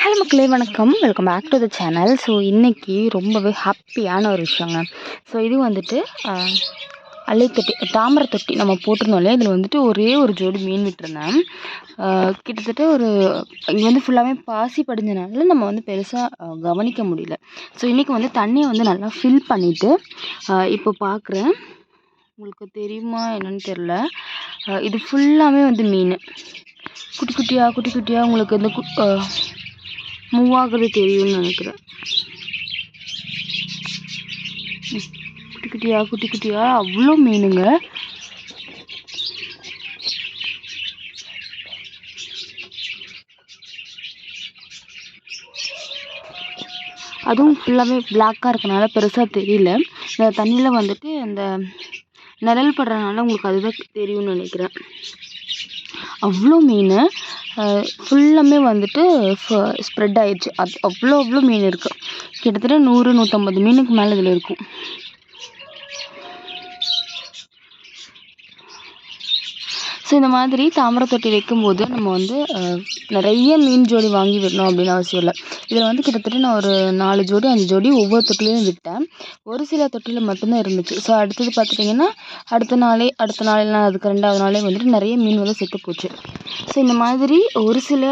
Hello மக்களே வணக்கம். Welcome back to the channel so இன்றைக்கி ரொம்பவே ஹாப்பியான ஒரு விஷயங்க. ஸோ இது வந்துட்டு ஆஹ், தொட்டி தாமரை தொட்டி நம்ம போட்டிருந்தோம் இல்லையா? இதில் வந்துட்டு ஒரே ஒரு ஜோடி மீன் விட்டுருந்தேன். கிட்டத்தட்ட ஒரு இங்கே வந்து ஃபுல்லாகவே பாசி படிஞ்சனால நம்ம வந்து பெருசாக கவனிக்க முடியல. ஸோ இன்றைக்கி வந்து தண்ணியை வந்து நல்லா ஃபில் பண்ணிவிட்டு இப்போ பார்க்குறேன் உங்களுக்கு தெரியுமா என்னன்னு தெரில இது ஃபுல்லாகவே வந்து மீன். குட்டி குட்டியாக குட்டி குட்டியாக உங்களுக்கு இந்த மூவாகிறது மூவ் ஆகுறது தெரியும்னு நினைக்கிறேன். குட்டி குட்டியா குட்டி குட்டியா? அவ்வளோ மீனுங்க. அதுவும் ஃபுல்லாகவே பிளாக்காக இருக்கனால பெருசாக தெரியல. இந்த தண்ணியில் வந்துட்டு அந்த நிழல் படுறதுனால உங்களுக்கு அதுதான் தெரியும்னு நினைக்கிறேன். அவ்வளோ மீன். ஃபுல்லாமே வந்துட்டு ஸ்ப்ரெட் ஆயிடுச்சு அது அவ்வளோ அவ்வளோ மீன் இருக்குது கிட்டத்தட்ட நூறு நூற்றம்பது மீனுக்கு மேலே இதில் இருக்கும். ஸோ இந்த மாதிரி தாமரை தொட்டி வைக்கும்போது நம்ம வந்து நிறைய மீன் ஜோடி வாங்கி விடணும் அப்படின்னு அவசியம் இல்லை. இதில் வந்து கிட்டத்தட்ட நான் ஒரு நாலு ஜோடி அஞ்சு ஜோடி ஒவ்வொரு தொட்டிலையும் விட்டேன். ஒரு சில தொட்டியில் மட்டும்தான் இருந்துச்சு. ஸோ அடுத்தது பார்த்துட்டிங்கன்னா அடுத்த நாளே அடுத்த நாள் அதுக்கு ரெண்டாவது நாளே வந்துட்டு நிறைய மீன் வந்து செத்து போச்சு. ஸோ இந்த மாதிரி ஒரு சில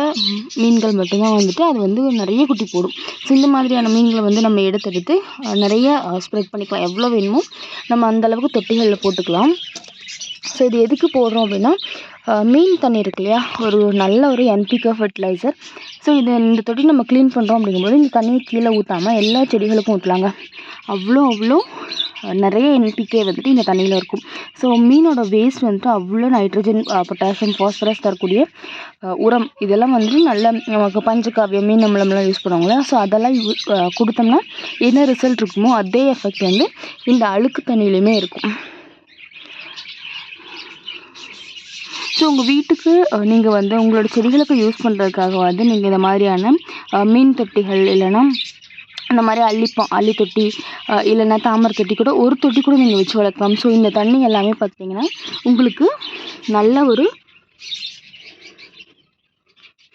மீன்கள் மட்டும்தான் வந்துட்டு அது வந்து நிறைய குட்டி போடும். ஸோ இந்த மாதிரியான மீன்களை வந்து நம்ம எடுத்தெடுத்து எடுத்து நிறைய ஸ்ப்ரெட் பண்ணிக்கலாம். எவ்வளோ வேணுமோ நம்ம அந்த அளவுக்கு தொட்டிகளில் போட்டுக்கலாம். ஸோ இது எதுக்கு போடுறோம் அப்படின்னா மீன் தண்ணி இருக்கு இல்லையா? ஒரு நல்ல ஒரு என்பிகே ஃபர்டிலைசர் ஸோ இது இந்த தொட்டி நம்ம க்ளீன் பண்ணுறோம் அப்படிங்கும்போது இந்த தண்ணியை கீழே ஊற்றாமல் எல்லா செடிகளுக்கும் ஊற்றலாங்க அவ்வளோ அவ்வளோ நிறைய என்பிகே வந்துட்டு இந்த தண்ணியில் இருக்கும். ஸோ மீனோட வேஸ்ட் வந்துட்டு அவ்வளோ நைட்ரஜன் பொட்டாசியம் ஃபாஸ்பரஸ் தரக்கூடிய உரம். இதெல்லாம் வந்துட்டு நல்ல நமக்கு பஞ்சகாவியம் மீன் நம்மளம்லாம் யூஸ் பண்ணுவாங்களே ஸோ அதெல்லாம் யூ கொடுத்தோம்னா என்ன ரிசல்ட் இருக்குமோ அதே எஃபெக்ட் வந்து இந்த அழுக்கு தண்ணியிலையுமே இருக்கும். ஸோ உங்கள் வீட்டுக்கு நீங்கள் வந்து உங்களோட செடிகளுக்கு யூஸ் பண்ணுறதுக்காக வந்து நீங்கள் இந்த மாதிரியான மீன் தொட்டிகள் இல்லைன்னா இந்த மாதிரி அள்ளிப்போம் அள்ளி தொட்டி இல்லைன்னா தாமரை தொட்டி கூட ஒரு தொட்டி கூட நீங்கள் வச்சு வளர்க்கலாம். ஸோ இந்த தண்ணி எல்லாமே பார்த்தீங்கன்னா உங்களுக்கு நல்ல ஒரு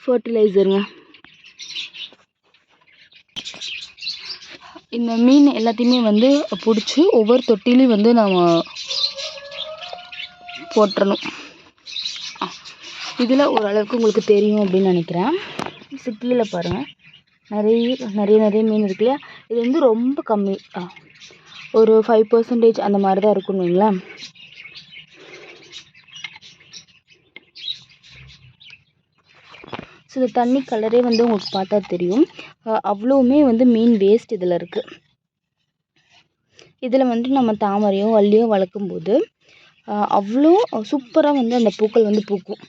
ஃபர்டிலைசருங்க இந்த மீன் எல்லாத்தையுமே வந்து பிடிச்சி ஒவ்வொரு தொட்டிலையும் வந்து நம்ம போட்டுறணும். இதில் ஓரளவுக்கு உங்களுக்கு தெரியும் அப்படின்னு நினைக்கிறேன். ஸோ கீழே பாருங்கள் நிறைய நிறைய நிறைய மீன் இருக்கு இல்லையா? இது வந்து ரொம்ப கம்மி. ஒரு ஃபைவ் பர்சன்டேஜ் அந்த மாதிரி தான் இருக்கும்னு வைங்களேன். ஸோ இந்த தண்ணி கலரே வந்து உங்களுக்கு பார்த்தா தெரியும். அவ்வளவுமே அவ்வளோவுமே வந்து மீன் வேஸ்ட் இதில் இருக்குது இதில் வந்துட்டு நம்ம தாமரையோ வள்ளியோ வளர்க்கும்போது அவ்வளோ சூப்பராக வந்து அந்த பூக்கள் வந்து பூக்கும்.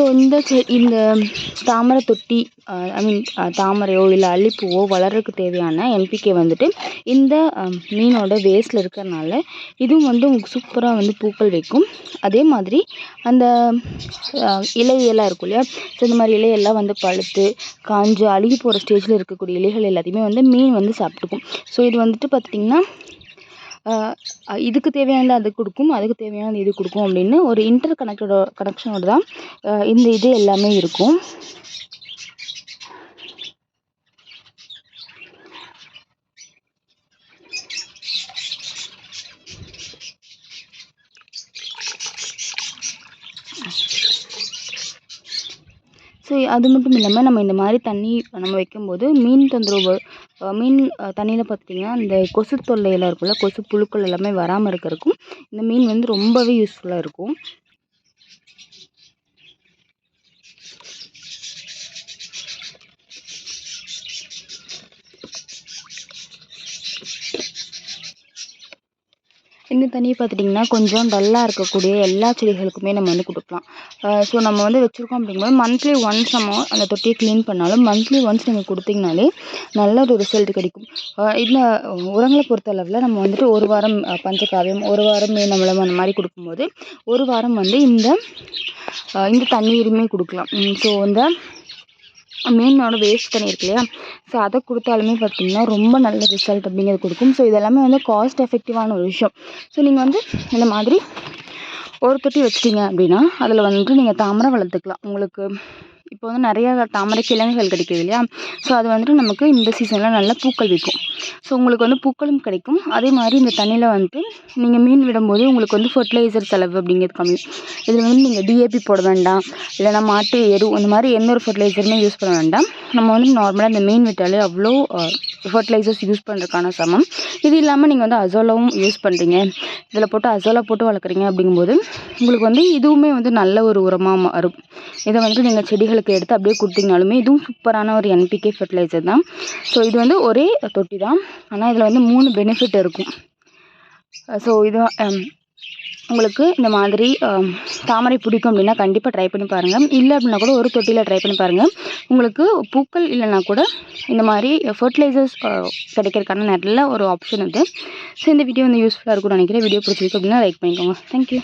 ஸோ இந்த செ இந்த தாமரை தொட்டி ஐ மீன் தாமரையோ இல்லை அல்லிப்பூவோ வளர்றதுக்கு தேவையான என்பிகே வந்துட்டு இந்த மீனோட வேஸ்ட்டில் இருக்கிறனால இதுவும் வந்து உங்களுக்கு சூப்பராக வந்து பூக்கள் வைக்கும். அதே மாதிரி அந்த இலையெல்லாம் இருக்கும் இல்லையா? ஸோ இந்த மாதிரி இலையெல்லாம் வந்து பழுத்து காஞ்சு அழுகி போகிற ஸ்டேஜில் இருக்கக்கூடிய இலைகள் எல்லாத்தையுமே வந்து மீன் வந்து சாப்பிட்டுக்கும். ஸோ இது வந்துட்டு பார்த்திங்கன்னா இதுக்கு தேவையானது அது கொடுக்கும் அதுக்கு தேவையானது இது கொடுக்கும் அப்படின்னு ஒரு இன்டர் கனெக்டோட கனெக்ஷனோட தான் இந்த இது எல்லாமே இருக்கும். ஸோ அது மட்டும் இல்லாமல் நம்ம இந்த மாதிரி தண்ணி நம்ம வைக்கும்போது மீன் தொந்தரவு மீன் தண்ணியில் பார்த்திங்கன்னா இந்த கொசு தொல்லையெல்லாம் இருக்கும்ல கொசு புழுக்கள் எல்லாமே வராமல் இருக்கிறதுக்கும் இந்த மீன் வந்து ரொம்பவே யூஸ்ஃபுல்லாக இருக்கும். இந்த தண்ணியை பார்த்துட்டிங்கன்னா கொஞ்சம் டல்லாக இருக்கக்கூடிய எல்லா செடிகளுக்குமே நம்ம வந்து கொடுக்கலாம். ஸோ நம்ம வந்து வச்சுருக்கோம் அப்படிங்கும்போது மந்த்லி ஒன்ஸ் நம்ம அந்த தொட்டியை க்ளீன் பண்ணாலும் மந்த்லி ஒன்ஸ் நீங்கள் கொடுத்தீங்கனாலே நல்ல ஒரு ரிசல்ட் கிடைக்கும் இந்த உரங்களை பொறுத்தளவில் நம்ம வந்துட்டு ஒரு வாரம் பஞ்சகாவியம் ஒரு வாரம் மீனமிலம் அந்த மாதிரி கொடுக்கும்போது ஒரு வாரம் வந்து இந்த இந்த தண்ணீருமே கொடுக்கலாம். ஸோ இந்த மீனோட வேஸ்ட் தண்ணி இருக்கு இல்லையா? ஸோ அதை கொடுத்தாலுமே பார்த்தீங்கன்னா ரொம்ப நல்ல ரிசல்ட் அப்படிங்கிறது கொடுக்கும். ஸோ இதெல்லாமே வந்து காஸ்ட் எஃபெக்டிவான ஒரு விஷயம். ஸோ நீங்கள் வந்து இந்த மாதிரி ஒரு தொட்டி வச்சிட்டிங்க அப்படின்னா அதில் வந்துட்டு நீங்கள் தாமரை வளர்த்துக்கலாம். உங்களுக்கு இப்போ வந்து நிறையா தாமரை கிழங்குகள் கிடைக்குது இல்லையா? ஸோ அது வந்துட்டு நமக்கு இந்த சீசனில் நல்லா பூக்கள் விற்கும். ஸோ உங்களுக்கு வந்து பூக்களும் கிடைக்கும். அதே மாதிரி இந்த தண்ணியில் வந்துட்டு நீங்கள் மீன் விடும்போது உங்களுக்கு வந்து ஃபர்டிலைசர் செலவு அப்படிங்கிறது கம்மி. இதில் வந்து நீங்கள் டிஏபி போட வேண்டாம். இல்லைனா மாட்டு எரு இந்த மாதிரி எந்த ஒரு ஃபர்டிலைசருமே யூஸ் பண்ண வேண்டாம். நம்ம வந்து நார்மலாக இந்த மீன் விட்டாலே அவ்வளோ ஃபர்டிலைசர்ஸ் யூஸ் பண்ணுறதுக்கான சமம். இது இல்லாமல் நீங்கள் வந்து அசோலாவும் யூஸ் பண்ணுறீங்க இதில் போட்டு அசோலா போட்டு வளர்க்குறீங்க அப்படிங்கும்போது உங்களுக்கு வந்து இதுவுமே வந்து நல்ல ஒரு உரமாக மாறும் இதை வந்துட்டு நீங்கள் செடிகளுக்கு எடுத்து அப்படியே கொடுத்தீங்கனாலுமே இதுவும் சூப்பரான ஒரு என்பிகே ஃபெர்டிலைசர் தான். ஸோ இது வந்து ஒரே தொட்டி தான். ஆனால் இதில் வந்து மூணு பெனிஃபிட் இருக்கும். ஸோ இது um, உங்களுக்கு இந்த மாதிரி um, தாமரை பிடிக்கும் அப்படின்னா கண்டிப்பாக ட்ரை பண்ணி பாருங்கள் இல்லை அப்படின்னா கூட ஒரு தொட்டியில் ட்ரை பண்ணி பாருங்கள் உங்களுக்கு பூக்கள் இல்லைன்னா கூட இந்த மாதிரி ஃபர்டிலைசர்ஸ் கிடைக்கிறதுக்கான நல்ல ஒரு ஆப்ஷன் அது. ஸோ இந்த வீடியோ வந்து யூஸ்ஃபுல்லாக இருக்கும்னு நினைக்கிறேன். வீடியோ பிடிச்சிருக்கு அப்படின்னா லைக் பண்ணிக்கோங்க. தேங்க்யூ